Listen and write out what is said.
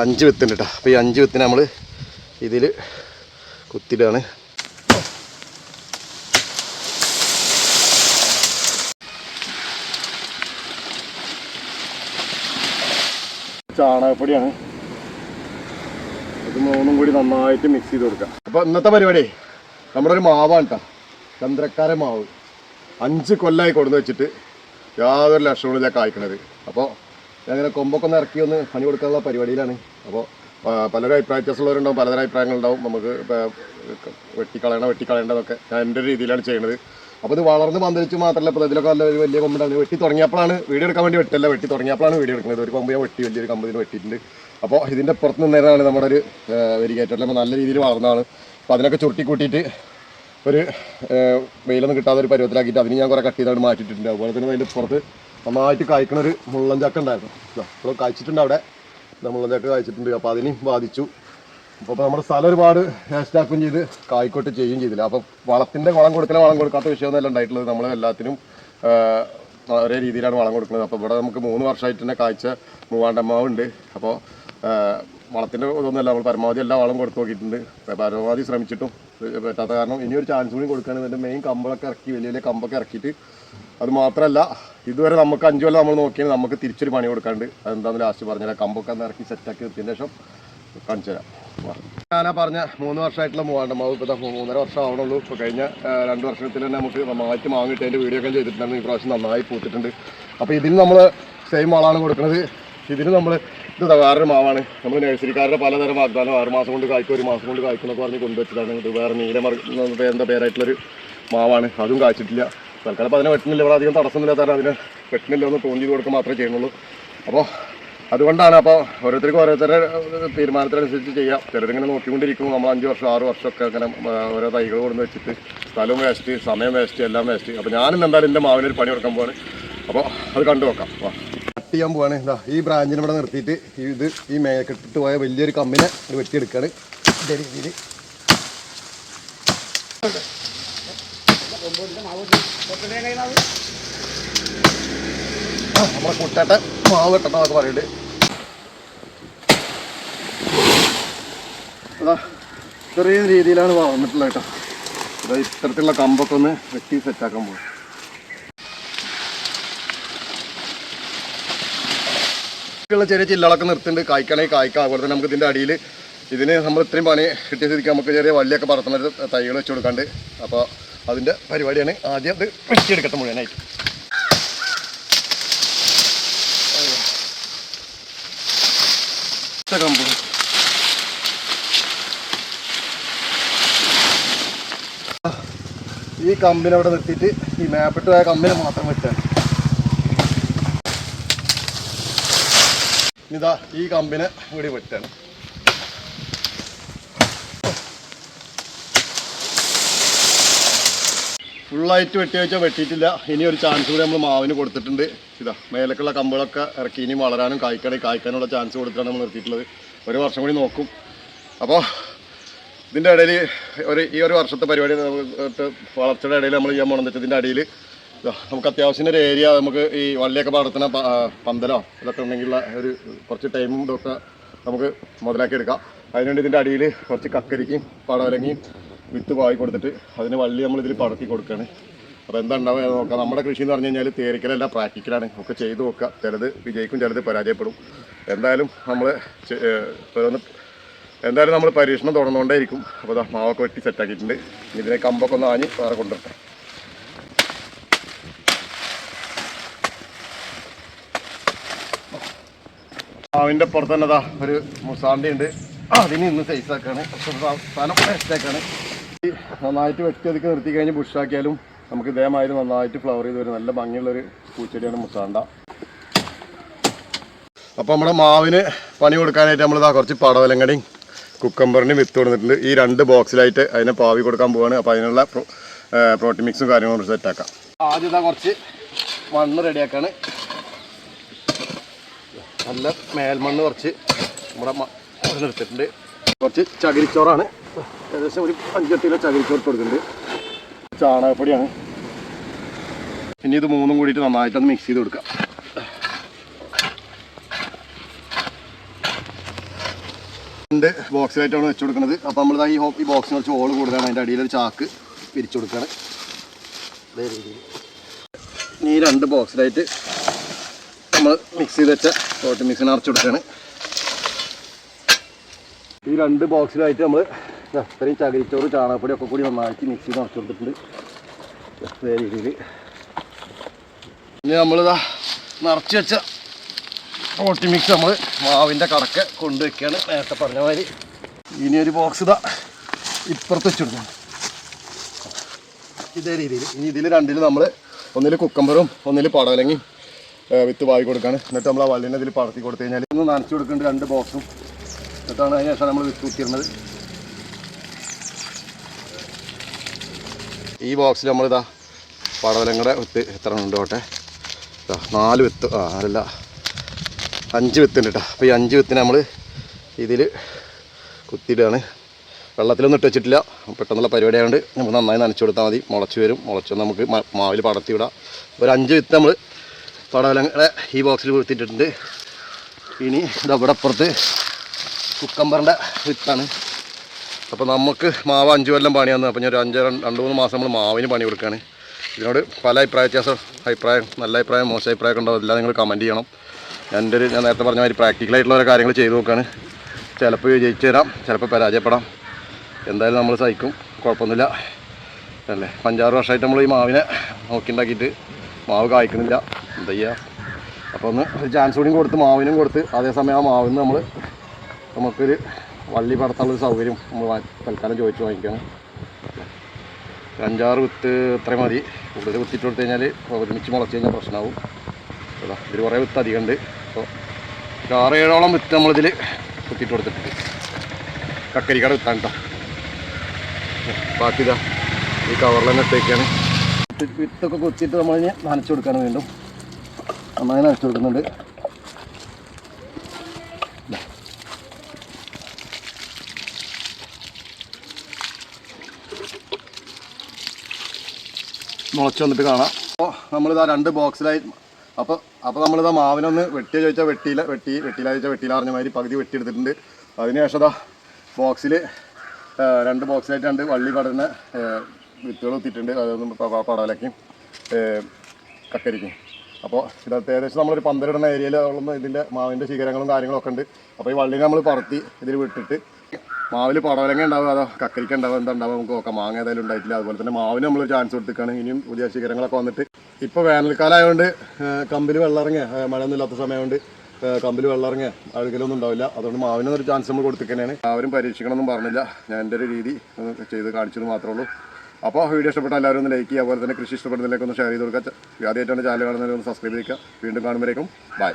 അഞ്ച് വിത്തുണ്ട് കേട്ടോ അപ്പോൾ ഈ അഞ്ച് വിത്തിന് നമ്മൾ ഇതിൽ കുത്തിയിടാണ്. ചാണകപ്പൊടിയാണ്. ഇത് മൂന്നും കൂടി നന്നായിട്ട് മിക്സ് ചെയ്ത് കൊടുക്കാം. അപ്പോൾ ഇന്നത്തെ പരിപാടി നമ്മുടെ ഒരു മാവാണ് കേട്ടോ ചന്ദ്രക്കാര മാവ്. അഞ്ച് കൊല്ലമായി കൊടുന്ന് വെച്ചിട്ട് യാതൊരു ലക്ഷണങ്ങളും ഞാൻ കായ്ക്കണത്. അപ്പോൾ ഞാനിങ്ങനെ കൊമ്പൊക്കെ ഒന്ന് ഇറക്കി ഒന്ന് പണി കൊടുക്കാനുള്ള പരിപാടിയിലാണ്. അപ്പോൾ പലരും അഭിപ്രായ വ്യത്യാസമുള്ളവരുണ്ടാവും പലതരം അഭിപ്രായങ്ങളുണ്ടാവും. നമുക്ക് വെട്ടിക്കളയണം വെട്ടിക്കളയേണ്ടതൊക്കെ ഞാൻ എന്റെ രീതിയിലാണ് ചെയ്യുന്നത് അപ്പോൾ ഇത് വളർന്ന് പന്തലിച്ച് മാത്രമല്ല ഇപ്പോൾ ഇതിലൊക്കെ നല്ല ഒരു വലിയ കൊമ്പുണ്ടാണ് വെട്ടി തുടങ്ങിയപ്പോഴാണ് വീഡിയോ എടുക്കാൻ വേണ്ടി വെട്ടല്ല വെട്ടി തുടങ്ങിയപ്പോഴാണ് വീഡിയോ എടുക്കുന്നത്. ഒരു കൊമ്പ് ഞാൻ വെട്ടി വലിയൊരു കമ്പതിന് വെട്ടിയിട്ടുണ്ട്. അപ്പോൾ ഇതിന്റെ പുറത്ത് നിന്നേരാണ് നമ്മുടെ ഒരു വെരികേറ്ററിൽ നല്ല രീതിയിൽ വളർന്നതാണ്. അപ്പോൾ അതിനൊക്കെ ചുരുട്ടി കൂട്ടിയിട്ട് ഒരു വെയിലൊന്നും കിട്ടാതെ ഒരു പരുവത്തിലാക്കിയിട്ട് അതിന് ഞാൻ കുറേ കട്ട് ചെയ്താണ് മാറ്റിയിട്ടുണ്ട്. അതുപോലെ തന്നെ അതിന്റെ പുറത്ത് നന്നായിട്ട് കായ്ക്കണ ഒരു മുള്ളൻ ചക്ക ഉണ്ടായിരുന്നു. ഇപ്പോൾ കായ്ച്ചിട്ടുണ്ട് അവിടെ. മുള്ളൻ ചക്ക കായ്ച്ചിട്ടുണ്ട് അപ്പോൾ അതിനെയും ബാധിച്ചു. അപ്പോൾ നമ്മുടെ സ്ഥലം ഒരുപാട് ഹാഷ്ടാക്കും ചെയ്ത് കായ്ക്കോട്ട് ചെയ്യും ചെയ്തില്ല. അപ്പോൾ വളത്തിന്റെ വളം കൊടുക്കല വളം കൊടുക്കാത്ത വിഷയമൊന്നുമല്ല ഉണ്ടായിട്ടുള്ളത്. നമ്മൾ എല്ലാത്തിനും ഒരേ രീതിയിലാണ് വളം കൊടുക്കുന്നത്. അപ്പോൾ ഇവിടെ നമുക്ക് മൂന്ന് വർഷമായിട്ട് തന്നെ കായ്ച്ച മൂവാണ്ടമ്മാവുണ്ട് അപ്പോൾ വളത്തിന്റെ ഇതൊന്നുമല്ല. നമ്മൾ പരമാവധി എല്ലാ വളം കൊടുത്തു നോക്കിയിട്ടുണ്ട്. പരമാവധി ശ്രമിച്ചിട്ടും പറ്റാത്ത കാരണം ഇനിയൊരു ചാൻസ് കൂടി കൊടുക്കുകയാണെങ്കിൽ മെയിൻ കമ്പൊക്കെ ഇറക്കി വലിയ വലിയ കമ്പൊക്കെ ഇറക്കിയിട്ട് അത് മാത്രമല്ല ഇതുവരെ നമുക്ക് അഞ്ചു കൊല്ലം നമ്മൾ നോക്കിയാൽ നമുക്ക് തിരിച്ചൊരു പണി കൊടുക്കാണ്ട് അതെന്താന്ന് ലാസ്റ്റ് പറഞ്ഞുതരാം കമ്പൊക്കെ ഇറക്കി സെറ്റാക്കി നിർത്തിയതിന് ശേഷം കാണിച്ചു തരാം. ഞാൻ പറഞ്ഞ മൂന്ന് വർഷമായിട്ടുള്ള മൂവാണ്ട. മാവ് ഇപ്പോൾ മൂന്നര വർഷം ആവണുള്ളൂ. ഇപ്പോൾ കഴിഞ്ഞ രണ്ട് വർഷത്തിൽ തന്നെ നമുക്ക് നന്നായിട്ട് മാങ്ങിയിട്ട് അതിന്റെ വീഡിയോ ഒക്കെ ചെയ്തിട്ടുണ്ടായിരുന്നു. ഈ പ്രാവശ്യം നന്നായി പൂത്തിട്ടുണ്ട്. അപ്പോൾ ഇതിന് നമ്മൾ സെയിം വളമാണ് കൊടുക്കുന്നത് ഇതിന് നമ്മൾ ഇത് വേറൊരു മാവാണ്. നമ്മൾ നഴ്സറിക്കാരുടെ പലതരം വാഗ്ദാനം. ആറ് മാസം കൊണ്ട് കായ്ക്കും ഒരു മാസം കൊണ്ട് കായ്ക്കുന്നൊക്കെ പറഞ്ഞ് കൊണ്ടുവച്ചതാണ് ഇത് വേറെ നീലമർ എന്താ പേരായിട്ടുള്ളൊരു മാവാണ്. അതും കായ്ച്ചിട്ടില്ല. തൽക്കാലം അപ്പോൾ അതിനെ വെട്ടുന്നില്ല ഇവിടെ അധികം തടസ്സമില്ലാത്ത അതിനെ വെട്ടുന്നില്ല എന്ന് തോന്നി കൊടുക്കുക മാത്രമേ ചെയ്യുന്നുള്ളൂ. അപ്പോൾ അതുകൊണ്ടാണ് അപ്പോൾ ഓരോരുത്തർക്കും ഓരോരുത്തരുടെ തീരുമാനത്തിനനുസരിച്ച് ചെയ്യാം. ചിലരിങ്ങനെ നോക്കിക്കൊണ്ടിരിക്കും. നമ്മൾ അഞ്ച് വർഷം ആറ് വർഷമൊക്കെ അങ്ങനെ ഓരോ തൈകൾ കൊണ്ടുവന്ന് വെച്ചിട്ട് സ്ഥലവും വേസ്റ്റ് സമയം വേസ്റ്റ് എല്ലാം വേസ്റ്റ് അപ്പോൾ ഞാനും എന്തായാലും എന്റെ മാവിനൊരു പണി കൊടുക്കാൻ പോവാണ്. അപ്പോൾ അത് കണ്ടു നോക്കാം. കട്ട് ചെയ്യാൻ പോവാണ്. ഇതാ ഈ ബ്രാഞ്ചിനെ ഇവിടെ നിർത്തിയിട്ട് ഇത് ഈ മേക്കെട്ടിട്ട് പോയ വലിയൊരു കമ്പിനെ വെട്ടിയെടുക്കുകയാണ്. ഇതേ രീതിയിൽ. നമ്മളെ കുട്ടേട്ട മാവ് വെട്ടണമെന്നൊക്കെ പറയുന്നുണ്ട് അതാ ചെറിയ രീതിയിലാണ് വളർന്നിട്ടുള്ളത് കേട്ടോ. അതാ ഇത്തരത്തിലുള്ള കമ്പൊക്കെ ഒന്ന് വെട്ടി സെറ്റാക്കാൻ പോകും ചെറിയ ചില്ലകളൊക്കെ നിർത്തുന്നുണ്ട് കായ്ക്കണമെങ്കിൽ കായ്ക്കാം അതുപോലെ തന്നെ നമുക്ക് ഇതിന്റെ അടിയിൽ ഇതിന് നമ്മൾ ഇത്രയും പണി കിട്ടിയ സ്ഥിതിക്ക് നമുക്ക് ചെറിയ വള്ളിയൊക്കെ പറത്തുന്ന തൈകൾ വെച്ച് കൊടുക്കാണ്ട്. അപ്പോൾ അതിന്റെ പരിപാടിയാണ് ആദ്യം അത് വെട്ടിയെടുക്കട്ടെ മുഴുവനായിട്ട്. ഈ കമ്പിനെ അവിടെ നിർത്തിയിട്ട് ഈ മേപ്പെട്ട പോയ കമ്പിനെ മാത്രം വെട്ടാണ്. ഇതാ ഈ കമ്പിനെ ഇവിടെ വെട്ടാണ്. ഫുള്ളായിട്ട് വെട്ടി വെച്ചാൽ വെട്ടിയിട്ടില്ല. ഇനി ഒരു ചാൻസ് കൂടി നമ്മൾ മാവിന് കൊടുത്തിട്ടുണ്ട്. ഇതാ മേലേക്കുള്ള കമ്പുകളൊക്കെ ഇറക്കി ഇനി വളരാനും കായ്ക്കണേ കായ്ക്കാനുള്ള ചാൻസ് കൊടുത്തിട്ടാണ് നമ്മൾ നിർത്തിയിട്ടുള്ളത്. ഒരു വർഷം കൂടി നോക്കും. അപ്പോൾ ഇതിന്റെ ഇടയിൽ ഒരു ഈ ഒരു വർഷത്തെ പരിപാടി വളർച്ചയുടെ ഇടയിൽ നമ്മൾ ചെയ്യാൻ പോകണം ഇതിന്റെ അടിയിൽ നമുക്ക് അത്യാവശ്യം ഒരു ഏരിയ നമുക്ക് ഈ വള്ളിയൊക്കെ പടർത്തുന്ന പന്തലോ ഇതൊക്കെ ഉണ്ടെങ്കിലുള്ള ഒരു കുറച്ച് ടൈമും ഇതൊക്കെ നമുക്ക് മുതലാക്കി എടുക്കാം അതിനുവേണ്ടി ഇതിന്റെ അടിയിൽ കുറച്ച് കക്കരിക്കും പടവലങ്ങിയും വിത്ത് വായി കൊടുത്തിട്ട് അതിന് വള്ളി നമ്മൾ ഇതിൽ പടർത്തി കൊടുക്കുകയാണ് അപ്പോൾ എന്താ ഉണ്ടാവുക നോക്കാം. നമ്മുടെ കൃഷി എന്ന് പറഞ്ഞു കഴിഞ്ഞാൽ തേരിക്കലല്ല പ്രാക്ടിക്കലാണ്. ഒക്കെ ചെയ്ത് നോക്കുക. ചിലത് വിജയിക്കും ചിലത് പരാജയപ്പെടും. എന്തായാലും നമ്മൾ എന്തായാലും നമ്മൾ പരീക്ഷണം തുടർന്നുകൊണ്ടേയിരിക്കും. അപ്പോൾ ദാ മാവൊക്കെ വെട്ടി സെറ്റാക്കിയിട്ടുണ്ട് ഇതിനെ കമ്പൊക്കെ ഒന്ന് ആഞ്ഞ് വേറെ കൊണ്ടുവരട്ടെ. മാവിന്റെ പുറത്ത് തന്നെ ഒരു മുസാണ്ടി ഉണ്ട്. അതിന് ഇന്ന് സൈസാക്കാണ് സ്ഥലം വേസ്റ്റാക്കാണ് ഈ നന്നായിട്ട് വെട്ടി ഒതുക്കി നിർത്തി കഴിഞ്ഞ് ബുഷാക്കിയാലും നമുക്ക് ഇതേമാതിരി നന്നായിട്ട് ഫ്ലവർ ചെയ്ത് വരും നല്ല ഭംഗിയുള്ള ഒരു പൂച്ചെടിയാണ് മുസാണ്ട. അപ്പോൾ നമ്മുടെ മാവിന് പണി കൊടുക്കാനായിട്ട് നമ്മൾ ഇതാ കുറച്ച് പടവലങ്ങടിയും കുക്കമ്പറിന്റെയും വിത്ത് കൊടുത്തിട്ടുണ്ട്. ഈ രണ്ട് ബോക്സിലായിട്ട് അതിനെ പാവി കൊടുക്കാൻ പോവാണ്. അപ്പോൾ അതിനുള്ള പ്രോ പ്രോട്ടീൻ മിക്സും കാര്യങ്ങളും സെറ്റാക്കാം ആദ്യം ഇതാ കുറച്ച് മണ്ണ് റെഡിയാക്കാണ്. നല്ല മേൽമണ്ണ് കുറച്ച് നമ്മുടെ നിർത്തിട്ടുണ്ട് കുറച്ച് ചകിരിച്ചോറാണ്. ഏകദേശം ഒരു അഞ്ചെട്ട് കിലോ ചകിരിച്ചോറ് ഇട്ട് കൊടുക്കുന്നുണ്ട്. ചാണകപ്പൊടിയാണ്. ഇനി ഇത് മൂന്നും കൂടിയിട്ട് നന്നായിട്ടൊന്ന് മിക്സ് ചെയ്ത് കൊടുക്കാം. രണ്ട് ബോക്സിലായിട്ടാണ് വെച്ച് കൊടുക്കുന്നത്. അപ്പോൾ നമ്മൾ ഈ ഹോപ്പ് ഈ ബോക്സിന് കുറച്ച് ഹോൾ കൂടുതലാണ്. അതിന്റെ അടിയിൽ ഒരു ചാക്ക് പിരിച്ചു കൊടുക്കുകയാണ് അതേ രീതിയിൽ. ഇനി രണ്ട് ബോക്സിലായിട്ട് നമ്മൾ മിക്സ് ചെയ്ത് വെച്ച റോട്ടി മിക്സിന് അറച്ചു കൊടുക്കുകയാണ് ഈ രണ്ട് ബോക്സിലായിട്ട് നമ്മൾ അത്രയും ചകിരിച്ചോറ് ചാണകപ്പൊടി ഒക്കെ കൂടി നന്നായിട്ട് മിക്സ് ചെയ്ത് നിറച്ച് കൊടുത്തിട്ടുണ്ട് വേറെ രീതിയിൽ. ഇനി നമ്മളിതാ നിറച്ച് വെച്ച റോട്ടി മിക്സ് നമ്മൾ മാവിന്റെ കടക്ക് കൊണ്ടുവയ്ക്കുകയാണ് നേരത്തെ പറഞ്ഞ മാതിരി. ഇനി ഒരു ബോക്സ് ഇതാ ഇപ്പുറത്ത് വെച്ച് കൊടുക്കണം ഇതേ രീതിയിൽ. ഇനി ഇതിൽ രണ്ടിൽ നമ്മൾ ഒന്നിൽ കുക്കമ്പറും ഒന്നിൽ പടവലങ്ങി വിത്ത് വായി കൊടുക്കുകയാണ് എന്നിട്ട് നമ്മൾ ആ വള്ളിനെ ഇതിൽ പടത്തി കൊടുത്തു കഴിഞ്ഞാൽ ഒന്ന് നനച്ചു കൊടുക്കേണ്ട രണ്ട് ബോക്സും എന്നിട്ടാണ് അതിന് ശേഷം നമ്മൾ വിത്ത് കുത്തിയിരുന്നത്. ഈ ബോക്സിൽ നമ്മളിതാ പടവലങ്ങളുടെ വിത്ത് എത്ര ഉണ്ട് കോട്ടെ നാല് വിത്ത് ആ അല്ല അഞ്ച് വിത്തുണ്ട് കേട്ടോ അപ്പോൾ ഈ അഞ്ച് വിത്തിന് നമ്മൾ ഇതിൽ കുത്തിയിടുകയാണ് വെള്ളത്തിലൊന്നും ഇട്ട് വെച്ചിട്ടില്ല. പെട്ടെന്നുള്ള പരിപാടി നമ്മൾ നന്നായി നനച്ചു കൊടുത്താൽ മതി. മുളച്ച് വരും. മുളച്ച് നമുക്ക് മാവിൽ പടർത്തി വിടാം. ഒരു അഞ്ച് വിത്ത് നമ്മൾ പടവലങ്ങളെ ഈ ബോക്സിൽ കുത്തിയിട്ടുണ്ട് ഇനി ഇതവിടെ അപ്പുറത്ത് കുക്കമ്പറിന്റെ വിത്താണ്. അപ്പോൾ നമുക്ക് മാവ് അഞ്ച് കൊല്ലം പണി വന്നു അപ്പോൾ ഞാൻ ഒരു അഞ്ച് രണ്ട് മൂന്ന് മാസം നമ്മൾ മാവിന് പണി കൊടുക്കുകയാണ് ഇതിനോട് പല അഭിപ്രായ വ്യത്യാസം അഭിപ്രായം നല്ല അഭിപ്രായം മോശം അഭിപ്രായം ഉണ്ടോ എല്ലാം നിങ്ങൾ കമന്റ് ചെയ്യണം. എന്റെ ഒരു ഞാൻ നേരത്തെ പറഞ്ഞ മാതിരി പ്രാക്ടിക്കലായിട്ടുള്ള ഓരോ കാര്യങ്ങൾ ചെയ്തു നോക്കുകയാണ് ചിലപ്പോൾ ജയിച്ചു തരാം ചിലപ്പോൾ പരാജയപ്പെടാം. എന്തായാലും നമ്മൾ സഹിക്കും കുഴപ്പമൊന്നുമില്ല. അല്ലേ? അഞ്ചാറ് വർഷമായിട്ട് നമ്മൾ ഈ മാവിനെ നോക്കിണ്ടാക്കിയിട്ട് മാവ് കായ്ക്കുന്നില്ല. എന്താ ചെയ്യുക അപ്പോൾ ഒന്ന് ഒരു ചാൻസ് കൂടിയും കൊടുത്ത് മാവിനും കൊടുത്ത് അതേസമയം ആ മാവിന് നമ്മൾ നമുക്കൊരു വള്ളി പടത്താനുള്ള സൗകര്യം നമ്മൾ തൽക്കാലം ചോദിച്ച് വാങ്ങിക്കുകയാണ് ഒരു അഞ്ചാറ് വിത്ത് ഇത്ര മതി. കൂടുതൽ വിത്തിട്ട് കൊടുത്തു കഴിഞ്ഞാൽ ഒരുമിച്ച് മുളച്ച് കഴിഞ്ഞാൽ പ്രശ്നമാവും അതാ ഇതിൽ കുറേ വിത്ത് അധികമുണ്ട് അപ്പോൾ ആറ് ഏഴോളം വിത്ത് നമ്മളിതിൽ കുത്തിയിട്ട് കൊടുത്തിട്ടുണ്ട്. കക്കരിക്കട വിത്താണ് കേട്ടോ ബാക്കി ഇതാ ഈ കവറിൽ തന്നെ ഇട്ടേക്കാണ്. വിത്ത് വിത്തൊക്കെ കുത്തിയിട്ട് നമ്മൾ നനച്ചു നനച്ച് കൊടുക്കാണ് വീണ്ടും. നന്നായി നനച്ചു കൊടുക്കുന്നുണ്ട്. മുളച്ച് വന്നിട്ട് കാണാം. അപ്പോൾ നമ്മളിതാ രണ്ട് ബോക്സിലായി അപ്പോൾ അപ്പോൾ നമ്മളിതാ മാവിനൊന്ന് വെട്ടിയ ചോദിച്ചാൽ വെട്ടിയില്ല വെട്ടി വെട്ടിയില്ല ചോദിച്ചാൽ വെട്ടിയിലറിഞ്ഞ മാതിരി പകുതി വെട്ടിയെടുത്തിട്ടുണ്ട്. അതിനുശേഷം അതാ ബോക്സിൽ രണ്ട് ബോക്സിലായിട്ട് രണ്ട് വള്ളി പടരുന്ന വിത്തുകൾ കുത്തിയിട്ടുണ്ട്. അതൊന്നും പടവലക്കും കക്കരിക്കും. അപ്പോൾ ഇത് ഏകദേശം നമ്മളൊരു പന്തലിടുന്ന ഏരിയയിലുള്ള ഇതിന്റെ മാവിന്റെ ശിഖരങ്ങളും കാര്യങ്ങളൊക്കെ ഉണ്ട്. അപ്പോൾ ഈ വള്ളിനെ നമ്മൾ പറത്തി ഇതിൽ വിട്ടിട്ട് മാവിൽ പടവലങ്ങ ഉണ്ടാവുക അതോ കക്കരിക്ക ഉണ്ടാവുക എന്താ ഉണ്ടാവുക നമുക്ക് നോക്കാം. മാങ്ങ ഏതായാലും ഉണ്ടായിട്ടില്ല. അതുപോലെ തന്നെ മാവിന് നമ്മൾ ചാൻസ് കൊടുത്തിക്കാണ് ഇനിയും പുതിയ ശിഖരങ്ങളൊക്കെ വന്നിട്ട്. ഇപ്പോൾ വേനൽക്കാലം ആയതുകൊണ്ട് കമ്പിൽ വെള്ളം ഇറങ്ങിയ മഴയൊന്നും ഇല്ലാത്ത സമയമുണ്ട് കമ്പിൽ വെള്ളം ഇറങ്ങിയ അഴുകലൊന്നും ഉണ്ടാവില്ല. അതുകൊണ്ട് മാവിന് ഒരു ചാൻസ് നമ്മൾ കൊടുത്തിരിക്കുന്നതാണ് അവരും പരീക്ഷിക്കണമെന്നും പറഞ്ഞില്ല. ഞാൻ എന്റെ ഒരു രീതി ചെയ്ത് കാണിച്ചത് മാത്രമേ ഉള്ളൂ. അപ്പോൾ വീഡിയോ ഇഷ്ടപ്പെട്ട എല്ലാവരും ഒന്ന് ലൈക്ക് ചെയ്യുക. അതുപോലെ തന്നെ കൃഷി ഇഷ്ടപ്പെടുന്നതിലേക്ക് ഒന്ന് ഷെയർ ചെയ്ത് കൊടുക്കുക. ആദ്യമായിട്ടാണ് ചാനൽ കാണുന്നതിൽ ഒന്ന് സബ്സ്ക്രൈബ് ചെയ്യുക. വീണ്ടും കാണുമ്പോഴേക്കും ബൈ